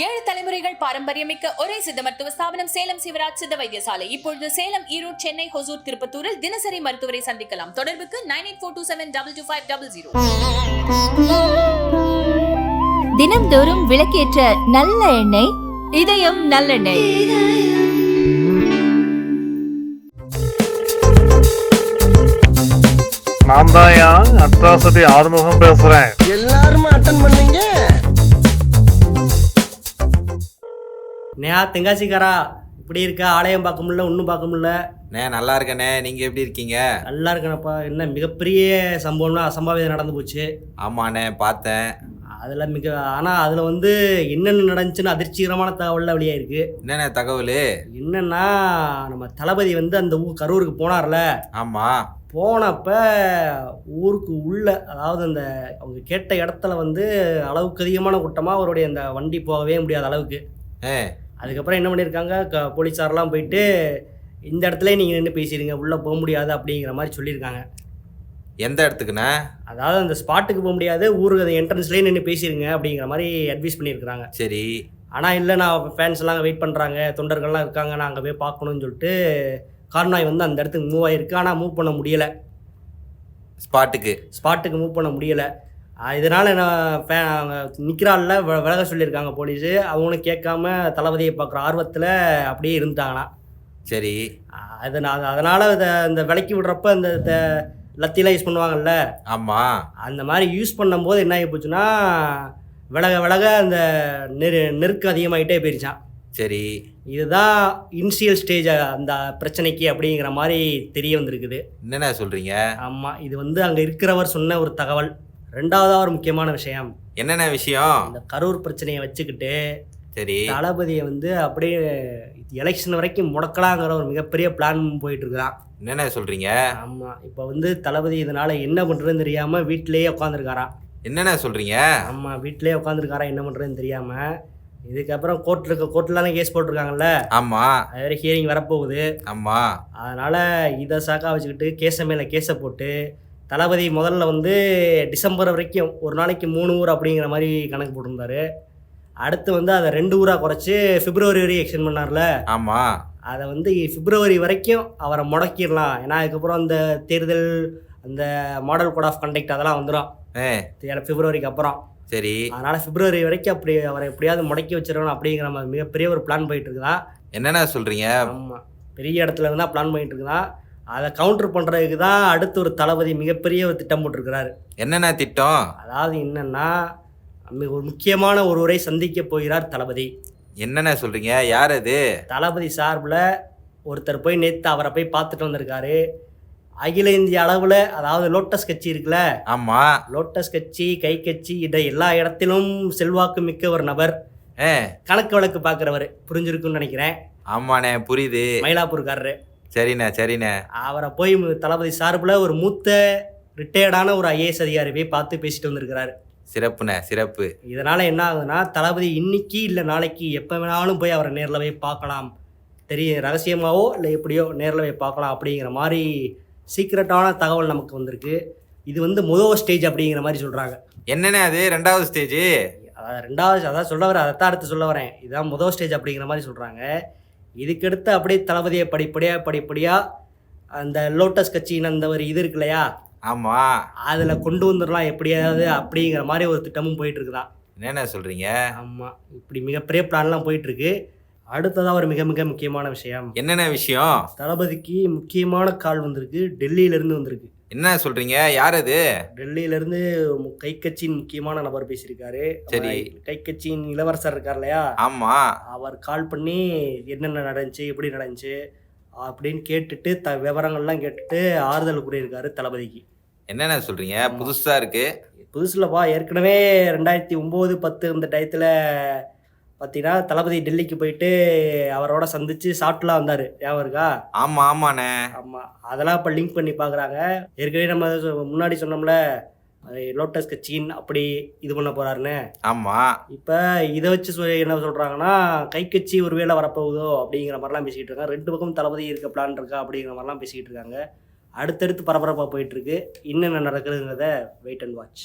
ஏழு தலைமுறைகள் பாரம்பரியமிக்க ஒரே சித்த மருத்துவ ஸ்தாபனம் சேலம் சிவராஜ் சித்த வைத்தியசாலை. இப்பொழுது சேலம் ஈரோடு சென்னை ஹொசூர் திருப்பத்தூரில் தினசரி மருத்துவரை சந்திக்கலாம். தொடர்புக்கு nine eight four two seven double two five double zero தினம்தோறும் விளக்கேற்ற நல்ல எண்ணெய் இதயம் நல்லெண்ணெய் நான் தான் அட்ராசிட்டி ஆறுமுகம் பேசுறேன்? எல்லாரும் அட்டன் பண்ணீங்க நே தெங்காசிக்காரா இப்படி இருக்க ஆலயம் பார்க்க முடியல ஒன்றும் பார்க்க முடியல. அண்ணே நல்லா இருக்கண்ணே. நீங்கள் எப்படி இருக்கீங்க? நல்லா இருக்கேனப்பா. என்ன மிகப்பெரிய சம்பவம்னா அசம்பாவிதம் நடந்து போச்சு. ஆமாண்ணே பார்த்தேன். அதில் மிக ஆனால் அதில் வந்து என்னென்ன நடந்துச்சுன்னு அதிர்ச்சிகரமான தகவலில் வெளியாயிருக்கு. என்னண்ணே தகவல்? என்னன்னா நம்ம தளபதி வந்து அந்த ஊ கரூருக்கு போனார்ல. ஆமாம் போனப்ப ஊருக்கு உள்ள அதாவது அந்த அவங்க கேட்ட இடத்துல வந்து அளவுக்கு அதிகமான கூட்டமாக அவருடைய அந்த வண்டி போகவே முடியாத அளவுக்கு. அதுக்கப்புறம் என்ன பண்ணியிருக்காங்க? க போலீஸாரெலாம் போயிட்டு இந்த இடத்துல நீங்கள் நின்று பேசிடுங்க உள்ளே போக முடியாது அப்படிங்கிற மாதிரி சொல்லியிருக்காங்க. எந்த இடத்துக்குண்ணே? அதாவது அந்த ஸ்பாட்டுக்கு போக முடியாது ஊருக்கு அந்த என்ட்ரன்ஸ்லேயே நின்று பேசிடுங்க அப்படிங்கிற மாதிரி அட்வைஸ் பண்ணியிருக்கிறாங்க. சரி. ஆனால் இல்லை நான் ஃபேன்ஸ் எல்லாம் வெயிட் பண்ணுறாங்க தொண்டர்கள்லாம் இருக்காங்க நான் அங்கே போய் பார்க்கணும்னு சொல்லிட்டு கார்னாய் வந்து அந்த இடத்துக்கு மூவ் ஆகிருக்கு ஆனால் மூவ் பண்ண முடியலை. ஸ்பாட்டுக்கு? ஸ்பாட்டுக்கு மூவ் பண்ண முடியலை. இதனால் நான் நிற்கிறாள்ல விலக சொல்லியிருக்காங்க போலீஸு. அவங்களும் கேட்காம தளபதியை பார்க்குற ஆர்வத்தில் அப்படியே இருந்துட்டாங்களாம். சரி. அதனால் அதனால் இதை இந்த விலைக்கு விடுறப்ப இந்த லத்திலாம் யூஸ் பண்ணுவாங்கல்ல? ஆமாம் அந்த மாதிரி யூஸ் பண்ணும்போது என்ன ஆகி போச்சுன்னா விலக விலக அந்த நெரு நெருக்கம் அதிகமாகிட்டே போயிருச்சான் சரி. இதுதான் இனிஷியல் ஸ்டேஜ் அந்த பிரச்சனைக்கு அப்படிங்கிற மாதிரி தெரிய வந்திருக்குது. என்னண்ணே சொல்கிறீங்க ஆமாம் இது வந்து அங்கே இருக்கிறவர் சொன்ன ஒரு தகவல். ரெண்டாவதாக ஒரு முக்கியமான விஷயம். என்னண்ணே விஷயம்? இந்த கரூர் பிரச்சனையை வச்சுக்கிட்டு சரி. தளபதியை வந்து அப்படியே எலெக்ஷன் வரைக்கும் முடக்கலாங்கிற ஒரு மிகப்பெரிய பிளான் போயிட்டு இருக்கிறான் என்னண்ணே சொல்கிறீங்க ஆமாம் இப்போ வந்து தளபதி இதனால் என்ன பண்ணுறதுன்னு தெரியாமல் வீட்டிலேயே உட்காந்துருக்காராம் என்னண்ணே சொல்கிறீங்க ஆமாம் வீட்டிலேயே உட்காந்துருக்காரா என்ன பண்ணுறதுன்னு தெரியாமல் இதுக்கப்புறம் கோர்ட்டில் இருக்க கோர்ட்டில் தான் கேஸ் போட்டிருக்காங்கல்ல? ஆமாம் அது வரை ஹியரிங் வரப்போகுது. ஆமாம் அதனால் இதை சாக்கா வச்சுக்கிட்டு கேஸை மேலே கேஸை போட்டு தளபதி முதல்ல வந்து டிசம்பர் வரைக்கும் ஒரு நாளைக்கு மூணு ஊர் அப்படிங்கிற மாதிரி கணக்கு போட்டிருந்தாரு. அடுத்து வந்து அதை ரெண்டு ஊராக குறைச்சி பிப்ரவரி வரையும் எக்ஸ்டெண்ட் பண்ணார்ல. ஆமாம் அதை வந்து பிப்ரவரி வரைக்கும் அவரை முடக்கிடலாம். ஏன்னா அதுக்கப்புறம் அந்த தேர்தல் அந்த மாடல் கோட் ஆஃப் கண்டக்ட் அதெல்லாம் வந்துடும் பிப்ரவரிக்கு அப்புறம். சரி. அதனால் பிப்ரவரி வரைக்கும் அப்படி அவரை எப்படியாவது முடக்கி வச்சிடணும் அப்படிங்கிற மாதிரி மிகப்பெரிய ஒரு பிளான் போயிட்டு இருக்குதான் என்னண்ணே சொல்கிறீங்க ஆமாம் பெரிய இடத்துல இருந்தால் பிளான் பண்ணிட்டு இருக்குதான் அதை கவுண்டர் பண்ணுறதுக்கு தான் அடுத்து ஒரு தளபதி மிகப்பெரிய ஒரு திட்டம் போட்டிருக்கிறாரு. என்னண்ணே திட்டம்? அதாவது என்னன்னா மி- ஒரு முக்கியமான ஒருவரை சந்திக்க போகிறார் தளபதி. என்னண்ணே சொல்கிறீங்க யார் அது? தளபதி சார்பில் ஒருத்தர் போய் நேற்று அவரை போய் பார்த்துட்டு வந்திருக்காரு. அகில இந்திய அளவில் அதாவது லோட்டஸ் கட்சி இருக்குல்ல? ஆமாம் லோட்டஸ் கட்சி கை கட்சி இதை எல்லா இடத்திலும் செல்வாக்கு மிக்க ஒரு நபர். கணக்கு வழக்கு பார்க்குறவர். புரிஞ்சிருக்குன்னு நினைக்கிறேன். ஆமாண்ணே புரியுது. மயிலாப்பூர்காரரு. சரிண்ணே சரிண்ணே. அவரை போய் தளபதி சார்பில் ஒரு மூத்த ரிட்டையர்டான ஒரு ஐஏஎஸ் அதிகாரி போய் பார்த்து பேசிட்டு வந்திருக்கிறாரு. சிறப்புண்ணே சிறப்பு. இதனால் என்ன ஆகுதுன்னா தளபதி இன்னைக்கு இல்லை நாளைக்கு எப்போ வேணாலும் போய் அவரை நேரில் போய் பார்க்கலாம். தெரிய ரகசியமாவோ இல்லை எப்படியோ நேரில் போய் பார்க்கலாம் அப்படிங்கிற மாதிரி சீக்ரெட்டான தகவல் நமக்கு வந்திருக்கு. இது வந்து முதல் ஸ்டேஜ் அப்படிங்கிற மாதிரி சொல்கிறாங்க என்னண்ணே அது? ரெண்டாவது ஸ்டேஜ் அதாவது ரெண்டாவது அதான் சொல்ல வரேன் அதைத்தான் அடுத்து சொல்ல வரேன். இதுதான் முதல் ஸ்டேஜ் அப்படிங்கிற மாதிரி சொல்கிறாங்க இதுக்கடுத்து அப்படியே தளபதியை படிப்படியாக படிப்படியாக அந்த லோட்டஸ் கட்சியின் அந்த ஒரு இது இருக்கு இல்லையா? ஆமாம் அதில் கொண்டு வந்துடலாம் எப்படியாவது அப்படிங்கிற மாதிரி ஒரு திட்டமும் போயிட்டு இருக்குதான் என்னண்ணே சொல்கிறீங்க ஆமாம் இப்படி மிகப்பெரிய பிளான்லாம் போயிட்டு இருக்கு அடுத்ததாக ஒரு மிக மிக முக்கியமான விஷயம். என்னென்ன விஷயம்? தளபதிக்கு முக்கியமான கால் வந்திருக்கு. டெல்லியிலேருந்து வந்திருக்கு. என்ன சொல்கிறீங்க யார் அது டெல்லியிலேருந்து கை கட்சியின் முக்கியமான நபர் பேசியிருக்காரு. சரி. கை கட்சியின் இளவரசர் இருக்கார் இல்லையா? ஆமாம் அவர் கால் பண்ணி என்னென்ன நடந்துச்சு எப்படி நடந்துச்சு அப்படின்னு கேட்டுட்டு த விவரங்கள்லாம் கேட்டுட்டு ஆறுதல் கூறியிருக்காரு தளபதிக்கு. என்னென்ன சொல்கிறீங்க புதுசாக இருக்கு. புதுசுலப்பா ஏற்கனவே ரெண்டாயிரத்தி ஒம்பது பத்து இந்த டயத்தில் பார்த்தீங்கன்னா தளபதி டெல்லிக்கு போயிட்டு அவரோட சந்திச்சு சாப்பிட்டுலாம் வந்தார். ஞாபகம் இருக்கா? ஆமாம் ஆமாண்ணே. ஆமாம் அதெல்லாம் இப்போ லிங்க் பண்ணி பார்க்குறாங்க ஏற்கனவே நம்ம முன்னாடி சொன்னோம்ல லோட்டஸ் கட்சின் அப்படி இது பண்ண போகிறாருன்னு ஆமாம் இப்போ இதை வச்சு என்ன சொல்கிறாங்கன்னா கை கட்சி ஒரு வேளை வரப்போகுதோ அப்படிங்கிற மாதிரிலாம் பேசிக்கிட்டு இருக்காங்க. ரெண்டு பக்கம் தளபதி இருக்க பிளான் இருக்கா அப்படிங்கிற மாதிரிலாம் பேசிக்கிட்டு இருக்காங்க. அடுத்தடுத்து பரபரப்பாக போயிட்டுருக்கு என்னென்ன நடக்குதுங்கிறத வெயிட் அண்ட் வாட்ச்